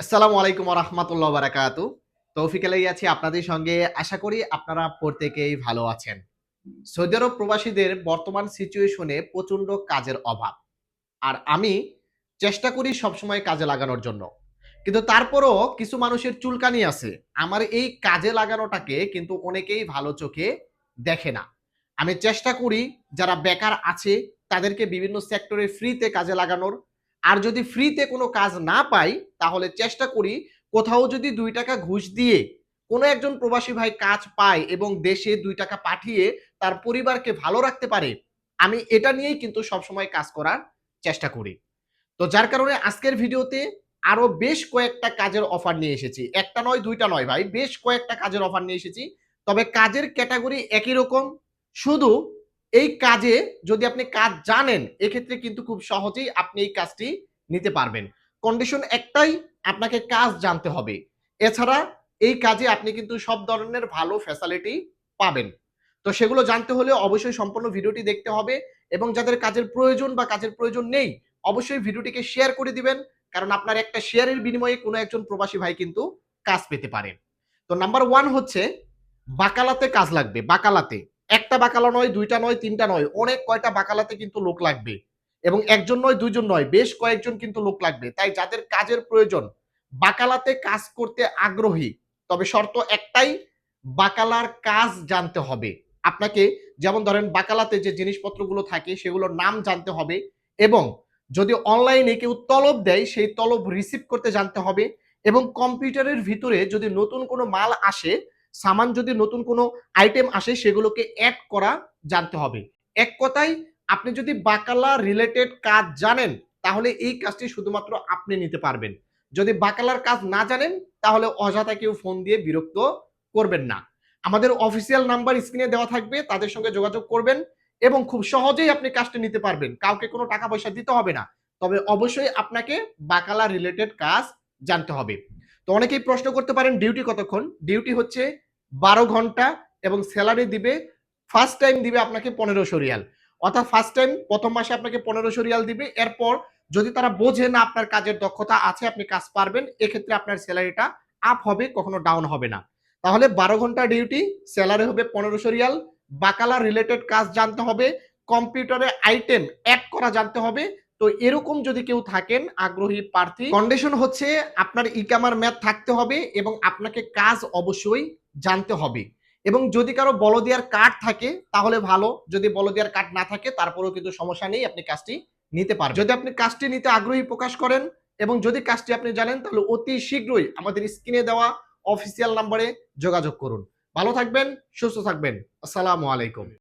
আসসালামু আলাইকুম রহমতুল্লাহ বারাকাতু তৌফিক আলাই আছি আপনাদের সঙ্গে। আশা করি আপনারা প্রত্যেকেই ভালো আছেন। সৌদি আরব প্রবাসীদের বর্তমান সিচুয়েশনে প্রচণ্ড কাজের অভাব। আর আমি চেষ্টা করি সবসময় কাজে লাগানোর জন্য। কিন্তু তারপরও কিছু মানুষের চুলকানি আছে। আমার এই কাজে লাগানোটাকে কিন্তু অনেকেই ভালো চোখে দেখে না। আমি চেষ্টা করি যারা বেকার আছে তাদেরকে বিভিন্ন সেক্টরে ফ্রিতে কাজে লাগানোর। আর যদি ফ্রিতে কোনো কাজ না পাই, তাহলে চেষ্টা করি কোথাও যদি দুই টাকা ঘুষ দিয়ে কোনো একজন প্রবাসী ভাই কাজ পায় এবং দেশে দুই টাকা পাঠিয়ে তার পরিবারকে ভালো রাখতে পারে, আমি এটা নিয়েই কিন্তু সবসময় কাজ করার চেষ্টা করি। তো যার কারণে আজকের ভিডিওতে আরও বেশ কয়েকটা কাজের অফার নিয়ে এসেছি। একটা নয়, দুইটা নয় ভাই, বেশ কয়েকটা কাজের অফার নিয়ে এসেছি। তবে কাজের ক্যাটাগরি একই রকম। শুধু এই কাজে যদি আপনি কাজ জানেন, এক্ষেত্রে কিন্তু খুব সহজেই আপনি এই কাজটি নিতে পারবেন। কন্ডিশন একটাই, আপনাকে কাজ জানতে হবে। এছাড়া এই কাজে আপনি কিন্তু সব ধরনের ভালো ফ্যাসিলিটি পাবেন। তো সেগুলো জানতে হলে অবশ্যই সম্পূর্ণ ভিডিওটি দেখতে হবে এবং যাদের কাজের প্রয়োজন বা কাজের প্রয়োজন নেই, অবশ্যই ভিডিওটিকে শেয়ার করে দিবেন, কারণ আপনার একটা শেয়ারের বিনিময়ে কোনো একজন প্রবাসী ভাই কিন্তু কাজ পেতে পারে। তো নাম্বার ওয়ান হচ্ছে বাকালাতে কাজ লাগবে, বাকালাতে। একটা বাকালা নয়, দুইটা নয়, তিনটা নয়, অনেক কয়টা বাকালাতে কিন্তু লোক লাগবে। এবং একজন নয়, দুইজন নয়, বেশ কয়েকজন কিন্তু লোক লাগবে। তাই যাদের কাজের প্রয়োজন, বাকালাতে কাজ করতে আগ্রহী, তবে শর্ত একটাই, বাকালার কাজ জানতে হবে। আপনাকে যেমন ধরেন বাকালাতে যে জিনিসপত্রগুলো থাকে, সেগুলোর নাম জানতে হবে এবং যদি অনলাইনে কেউ তলব দেয়, সেই তলব রিসিভ করতে জানতে হবে এবং কম্পিউটারের ভিতরে যদি নতুন কোনো মাল আসে সামান যদি নতুন কোনো আইটেম আসে, সেগুলোকে অ্যাড করা জানতে হবে। এক কথায়, আপনি যদি বাকালা রিলেটেড কাজ জানেন, তাহলে এই কাজটি শুধুমাত্র আপনি নিতে পারবেন। যদি বাকালার কাজ না জানেন, তাহলে কেউ ফোন দিয়ে বিরক্ত করবেন না। আমাদের অফিসিয়াল নাম্বার স্ক্রিনে দেওয়া থাকবে, তাদের সঙ্গে যোগাযোগ করবেন এবং খুব সহজেই আপনি কাজটি নিতে পারবেন। কাউকে কোনো টাকা পয়সা দিতে হবে না। তবে অবশ্যই আপনাকে বাকালা রিলেটেড কাজ জানতে হবে। তো অনেকেই প্রশ্ন করতে পারেন ডিউটি কতক্ষণ? ডিউটি হচ্ছে বারো ঘণ্টা এবং স্যালারি দিবে ফার্স্ট টাইম দিবে আপনাকে পনেরোশো রিয়াল। অর্থাৎ ফার্স্ট টাইম প্রথম মাসে আপনাকে পনেরোশো রিয়াল দিবে, এরপর যদি তারা বোঝে না আপনার কাজের দক্ষতা আছে, আপনি কাজ পারবেন, এক্ষেত্রে আপনার স্যালারিটা আপ হবে, কখনো ডাউন হবে না। তাহলে বারো ঘণ্টা ডিউটি স্যালারি হবে পনেরোশো রিয়াল, বাকালা রিলেটেড কাজ জানতে হবে কম্পিউটারে আইটেম অ্যাড করা জানতে হবে তো এরকম যদি কেউ থাকেন আগ্রহী প্রার্থী কন্ডিশন হচ্ছে আপনার ইকামার ম্যাথ থাকতে হবে এবং আপনাকে কাজ অবশ্যই জানতে হবে। এবং যদি কারও বলদিয়ার কার্ড থাকে, তাহলে ভালো। যদি বলদিয়ার কার্ড না থাকে, তারপরেও কিন্তু সমস্যা নেই, আপনি কাজটি নিতে পারবেন। যদি আপনি কাজটি নিতে আগ্রহী প্রকাশ করেন এবং যদি কাজটি আপনি জানেন, তাহলে অতি শীঘ্রই আমাদের স্ক্রিনে দেওয়া অফিসিয়াল নাম্বারে যোগাযোগ করুন। ভালো থাকবেন, সুস্থ থাকবেন। আসসালামু আলাইকুম।